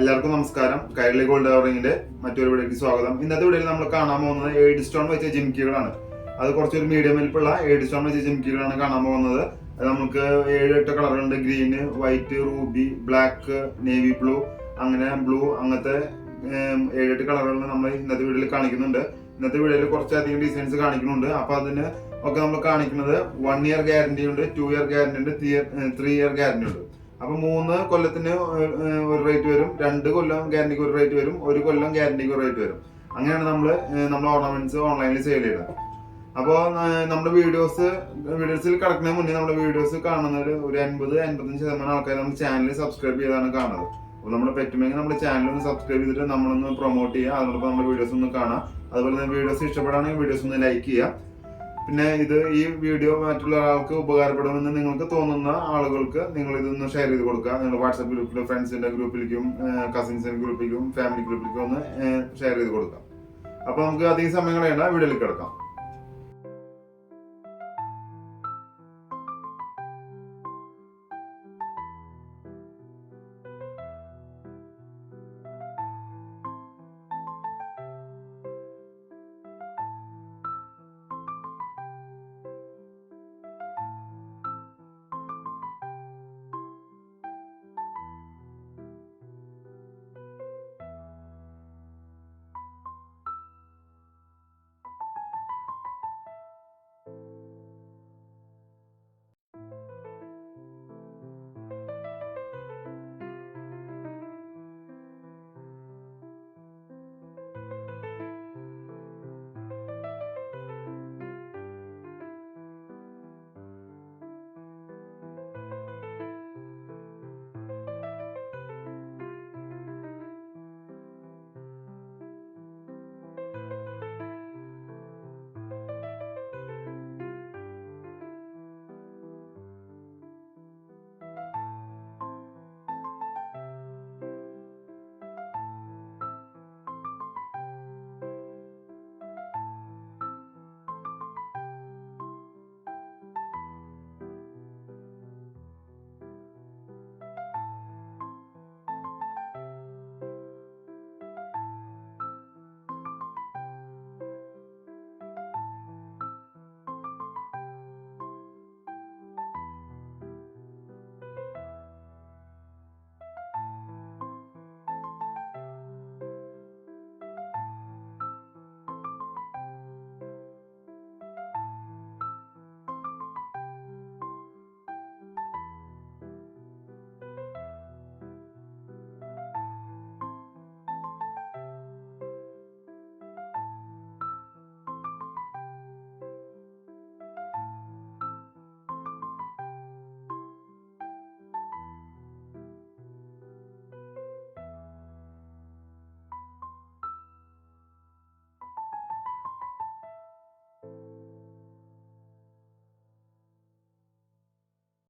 എല്ലാവർക്കും നമസ്കാരം. കൈരളി ഗോൾഡ് ഡവറിംഗിന്റെ മറ്റൊരു വീഡിയോയ്ക്ക് സ്വാഗതം. ഇന്നത്തെ വീഡിയോയിൽ നമ്മൾ കാണാൻ പോകുന്നത് എയ്ഡ് സ്റ്റോൺ വെച്ച ജിംകികളാണ്. അത് കുറച്ചൊരു മീഡിയം വലിപ്പുള്ള എയ്ഡ് സ്റ്റോൺ വെച്ച ജിംകികളാണ് കാണാൻ പോകുന്നത്. നമുക്ക് ഏഴ് എട്ട് കളറുണ്ട് green white ruby black navy blue അങ്ങനെ ബ്ലൂ അങ്ങനത്തെ എട്ട് കളറുകൾ നമ്മൾ ഇന്നത്തെ വീഡിയോയിൽ കാണിക്കുന്നുണ്ട്. ഇന്നത്തെ വീഡിയോയിൽ കുറച്ചധികം ഡിസൈൻസ് കാണിക്കുന്നുണ്ട്. അപ്പൊ അതിന് ഒക്കെ നമ്മൾ കാണിക്കുന്നത് വൺ ഇയർ ഗ്യാരണ്ടി ഉണ്ട് ടു ഇയർ ഗ്യാരണ്ടി ഉണ്ട് ത്രീ ഇയർ ഗ്യാരണ്ടി ഉണ്ട്. അപ്പൊ മൂന്ന് കൊല്ലത്തിന് ഒരു റേറ്റ് വരും. രണ്ട് കൊല്ലം ഗ്യാരണ്ടിക്ക് ഒരു റേറ്റ് വരും. ഒരു കൊല്ലം ഗ്യാരണ്ടിക്ക് ഒരു റേറ്റ് വരും. അങ്ങനെയാണ് നമ്മൾ നമ്മൾ ഓർണമെന്റ്സ് ഓൺലൈനിൽ സെയിൽ ചെയ്യുന്നത് അപ്പോൾ നമ്മുടെ വീഡിയോസ് വീഡിയോസിൽ കിടക്കുന്നതിന് മുന്നേ നമ്മുടെ വീഡിയോസ് കാണുന്നത് ഒരു അൻപത് അൻപത്തഞ്ച് ശതമാനം ആൾക്കാർ നമ്മുടെ ചാനൽ സബ്സ്ക്രൈബ് ചെയ്താണ് കാണുന്നത്. അപ്പോൾ നമ്മുടെ പറ്റുമെങ്കിൽ നമ്മുടെ ചാനൽ ഒന്ന് സബ്സ്ക്രൈബ് ചെയ്തിട്ട് നമ്മളൊന്ന് പ്രൊമോട്ട് ചെയ്യുക. അതോടൊപ്പം നമ്മുടെ വീഡിയോസ് ഒന്ന് കാണാം അതുപോലെ തന്നെ വീഡിയോസ് ഇഷ്ടപ്പെടുകയാണെങ്കിൽ വീഡിയോസ് ഒന്ന് ലൈക്ക് ചെയ്യുക. പിന്നെ ഇത് ഈ വീഡിയോ മറ്റുള്ള ആൾക്ക് ഉപകാരപ്പെടുമെന്ന് നിങ്ങൾക്ക് തോന്നുന്ന ആളുകൾക്ക് നിങ്ങൾ ഇതൊന്ന് ഷെയർ ചെയ്ത് കൊടുക്കുക. നിങ്ങൾ വാട്സാപ്പ് ഗ്രൂപ്പിലും ഫ്രണ്ട്സിന്റെ ഗ്രൂപ്പിലേക്കും കസിൻസിന്റെ ഗ്രൂപ്പിലേക്കും ഫാമിലി ഗ്രൂപ്പിലേക്കും ഒന്ന് ഷെയർ ചെയ്ത് കൊടുക്കാം. അപ്പൊ നമുക്ക് അധികം സമയം കളയണ്ട. വീഡിയോയിൽ കിടക്കാം.